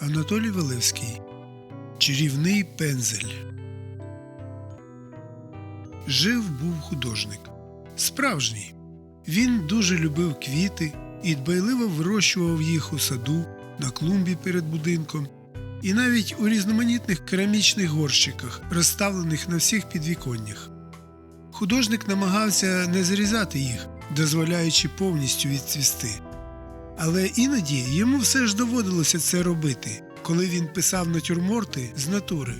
Анатолій Валевський Чарівний пензель. Жив був художник. Справжній. Він дуже любив квіти і дбайливо вирощував їх у саду, на клумбі перед будинком і навіть у різноманітних керамічних горщиках, розставлених на всіх підвіконнях. Художник намагався не зрізати їх, дозволяючи повністю відцвісти. Але іноді йому все ж доводилося це робити, коли він писав натюрморти з натури.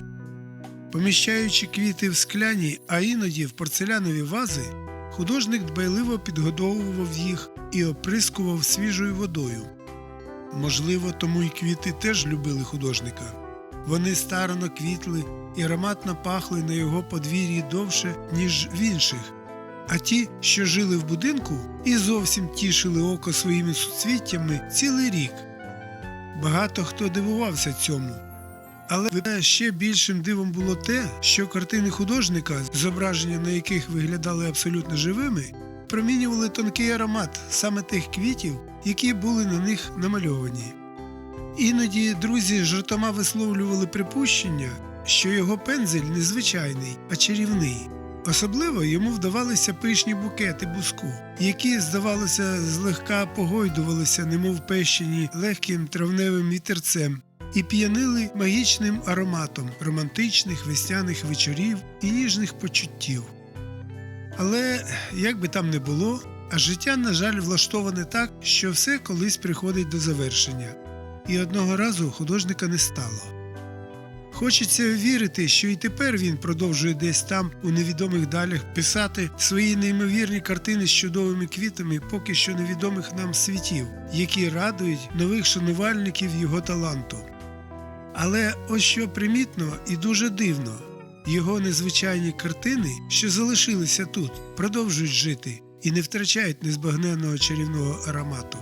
Поміщаючи квіти в скляні, а іноді в порцелянові вази, художник дбайливо підгодовував їх і оприскував свіжою водою. Можливо, тому й квіти теж любили художника. Вони старано квітли і ароматно пахли на його подвір'ї довше, ніж в інших. А ті, що жили в будинку, і зовсім тішили око своїми суцвіттями цілий рік. Багато хто дивувався цьому. Але ще більшим дивом було те, що картини художника, зображення на яких виглядали абсолютно живими, промінювали тонкий аромат саме тих квітів, які були на них намальовані. Іноді друзі жартома висловлювали припущення, що його пензель незвичайний, а чарівний. Особливо йому вдавалися пишні букети буску, які, здавалося, злегка погойдувалися, немов пещені легким травневим вітерцем, і п'янили магічним ароматом романтичних весняних вечорів і ніжних почуттів. Але як би там не було, а життя, на жаль, влаштоване так, що все колись приходить до завершення, і одного разу художника не стало. Хочеться вірити, що і тепер він продовжує десь там, у невідомих далях, писати свої неймовірні картини з чудовими квітами поки що невідомих нам світів, які радують нових шанувальників його таланту. Але ось що примітно і дуже дивно його незвичайні картини, що залишилися тут, продовжують жити і не втрачають незбагненного чарівного аромату.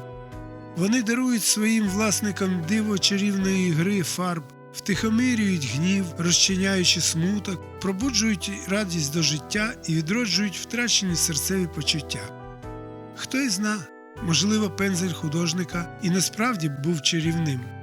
Вони дарують своїм власникам диво чарівної гри фарб, втихомирюють гнів, розчиняючи смуток, пробуджують радість до життя і відроджують втрачені серцеві почуття. Хто й зна, можливо, пензель художника і насправді був чарівним.